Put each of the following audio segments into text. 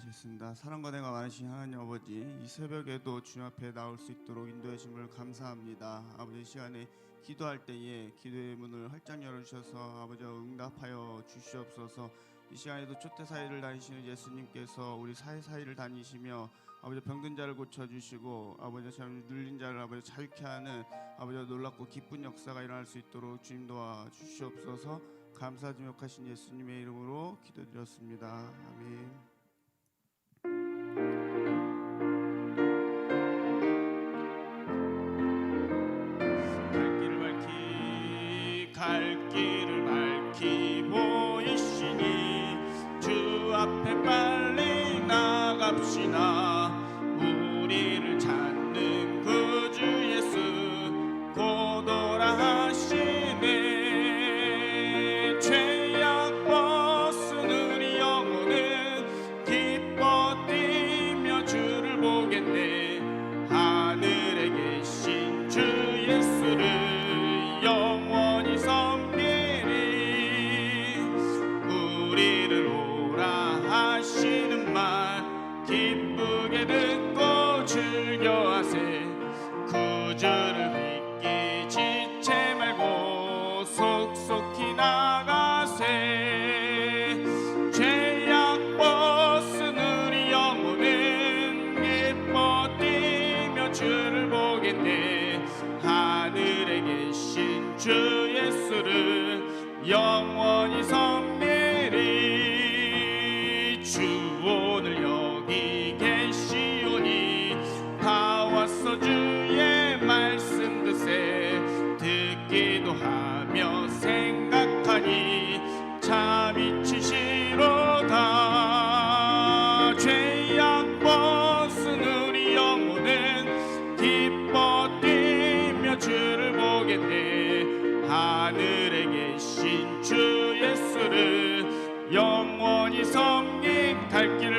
하겠습니다. 사랑과 내가 많으신 하나님 아버지 이 새벽에도 주님 앞에 나올 수 있도록 인도해 주심을 감사합니다. 아버지 이 시간에 기도할 때에 기도의 문을 활짝 열어 주셔서 아버지 응답하여 주시옵소서. 이 시간에도 초대 사이를 다니시는 예수님께서 우리 사이 사이를 다니시며 아버지 병든 자를 고쳐 주시고 아버지 참 눌린 자를 아버지 자유케 하는 아버지 놀랍고 기쁜 역사가 일어날 수 있도록 주님 도와 주시옵소서. 감사 주목하신 예수님의 이름으로 기도드렸습니다. 아멘. 나갑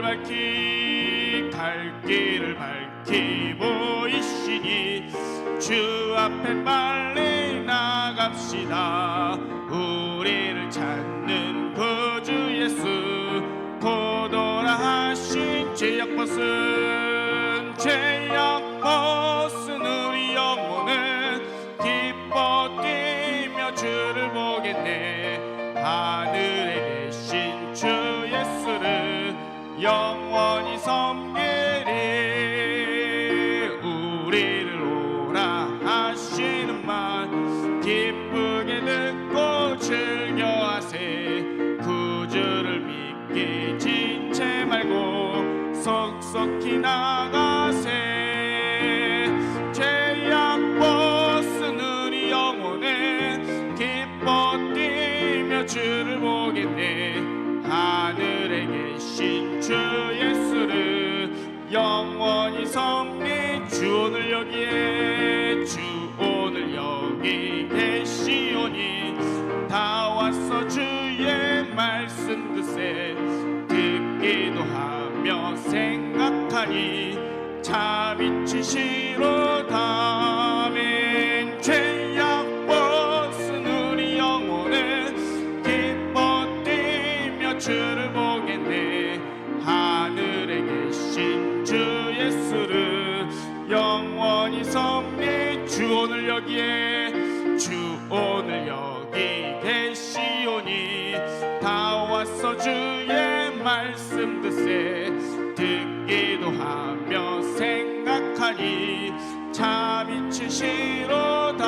밝히 갈 길을 밝히 보이시니 주 앞에 빨리 나갑시다 영원히 섬기리 우리를 오라 하시는 말 기쁘게 듣고 즐겨하세 구주를 믿기 지체 말고 속속히 나가 영원히 섬기 주 오늘 여기에 주 오늘 여기 계시오니. 다 왔어 주의 말씀 듣세. 듣기도 하며 생각하니 참 이 치시로다 아멘 죄 왔어 주의 말씀 듣세 듣기도 하며 생각하니 참 이 치시로다.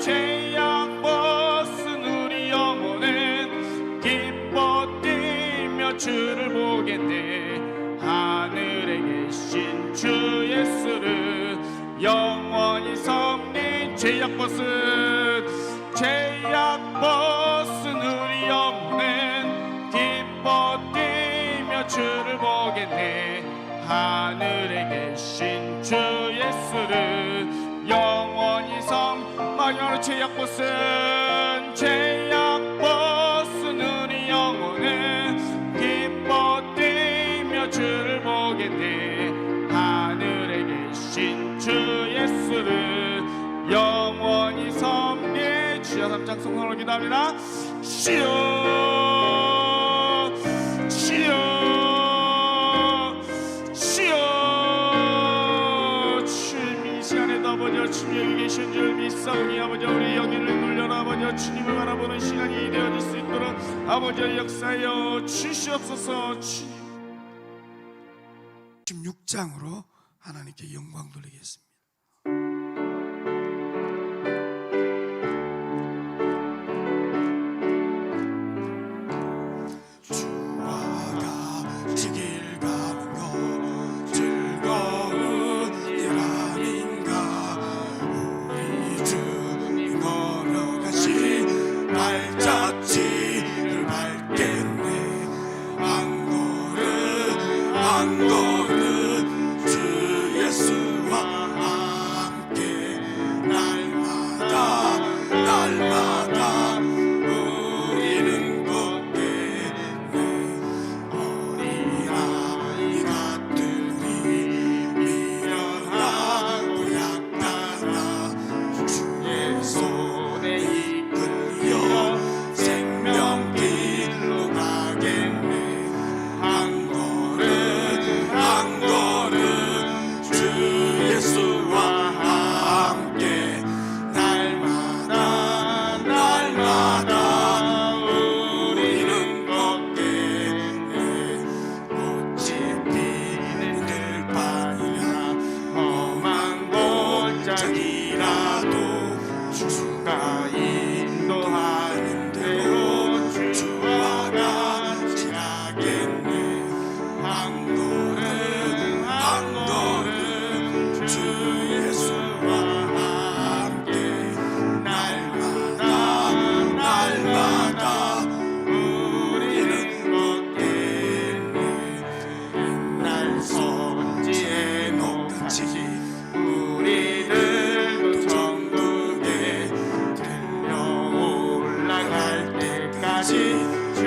죄악 벗은 우리 영혼은 기뻐 뛰며 주를 보겠네. 하늘에 계신 주 예수를 영원히 섬기 죄악 벗은 죄악 벗 주를 보겠네 하늘에 계신 주 예수를 영원히 섬 마지막으로 죄악 벗은 죄악 벗은 우리 영혼은 기뻐 뛰며 주를 보겠네 하늘에 계신 주 예수를 영원히 섬기 주여 삼장 성성으로 기도합니다. 시여 주님 계신 줄 믿사오니 아버지 우리 여기를 물려라. 아버지 주님을 바라보는 시간이 되어질 수 있도록 아버지 역사여 주시옵소서 주님. 16장으로 하나님께 영광 돌리겠습니다. I.